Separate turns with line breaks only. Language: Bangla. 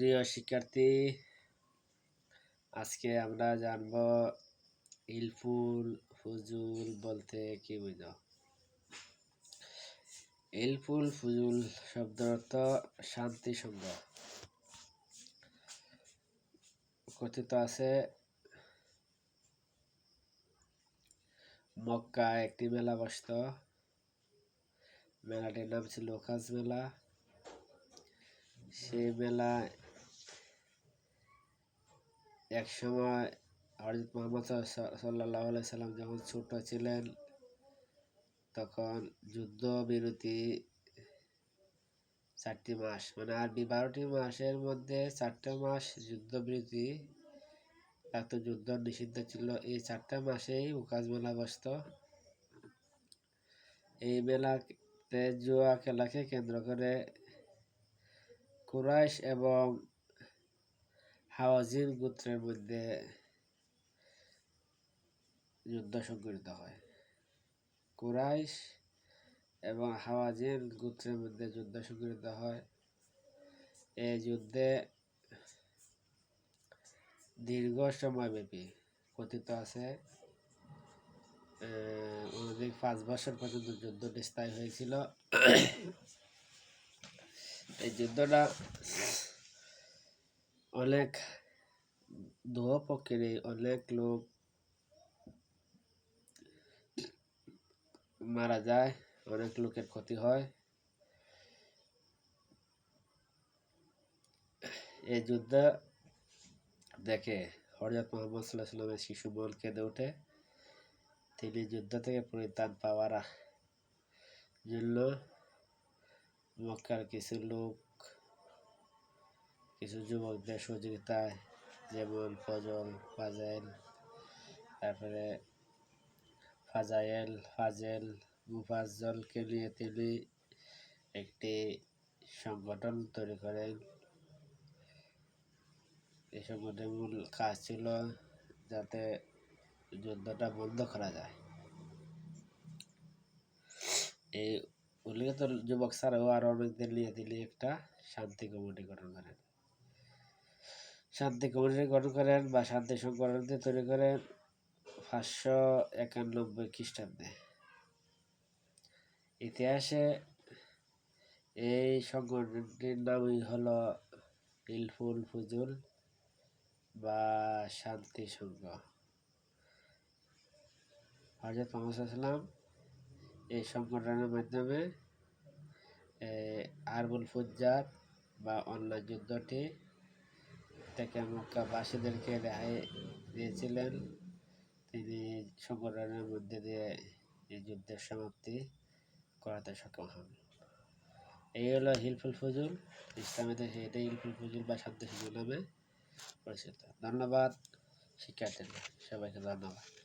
প্রিয় শিক্ষার্থী, আজকে আমরা জানব ইলফুল ফুজুল বলতে কি বুঝো? ইলফুল ফুজুল শব্দের অর্থ শান্তি সঙ্গ। কথিত আছে মক্কা একটি মেলা বসত। মেলাটির নাম ছিল কাজ মেলা। সেই মেলায় এক সময় হজরত মোহাম্মদ সাল্লাহ সাল্লাম যখন ছোট ছিলেন, তখন যুদ্ধ বিরতি চারটি মাস মানে আরবি বারোটি মাসের মধ্যে চারটে মাস যুদ্ধ বিরতি এত যুদ্ধ নিষিদ্ধ ছিল। এই চারটে মাসেই উকাজ মেলা বসত। এই মেলাতে জুয়া খেলাকে কেন্দ্র করে কুরাইশ এবং হাওয়াজিন গোত্রের মধ্যে যুদ্ধ সংঘটিত হয়। কুরাইশ এবং হাওয়াজিন গোত্রের মধ্যে যুদ্ধ সংঘটিত হয়। এই যুদ্ধে দীর্ঘ সময় ব্যাপী কথিত আছে। অনধিক পাঁচ বছর পর্যন্ত যুদ্ধটি স্থায়ী হয়েছিল। এই যুদ্ধটা অনেক দুহ পক্ষের অনেক লোক মারা যায়, অনেক লোকের ক্ষতি হয়। এই যুদ্ধ দেখে হরজত মোহাম্মদ সাল্লাহ শিশু মন কেঁদে ওঠে। তিনি যুদ্ধ থেকে পরিত্রাণ পাওয়ার জন্য মক্কার কিছু লোক কিছু যুবকদের সহযোগিতায় যেমন ফজল, ফাজাইল, তারপরে ফাজাইল, ফাজেল মুফাজ্জলকে নিয়ে তিনি একটি সংগঠন তৈরি করেন। এই সংগঠনের মূল কাজ ছিল যাতে যুদ্ধটা বন্ধ করা যায়। এই উল্লেখিত যুবক ছাড়াও আরও অনেকদের নিয়ে তিনি একটা শান্তি কমিটি গঠন করেন। শান্তি কমিটি গঠন করেন বা শান্তি সংগঠনটি তৈরি করেন পাঁচশো একানব্বই খ্রিস্টাব্দে। ইতিহাসে এই সংগঠনটির নামই হলো ইলফুল ফুজুল বা শান্তি সংঘ। হজরত মোহাম্মদ এই সংগঠনের মাধ্যমে আরবুল ফুজ্জার বা অন্য যুদ্ধটি থেকে মক্কাবাসীদেরকে রেহাই দিয়েছিলেন। তিনি সংগঠনের মধ্যে দিয়ে এই যুদ্ধের সমাপ্তি করাতে সক্ষম হন। এই হলো হিলফুল ফজুল। ইসলামেতে এটাই হিলফুল ফজুল বা ফজুল নামে পরিচিত। ধন্যবাদ। শিক্ষার্থীদের সবাইকে ধন্যবাদ।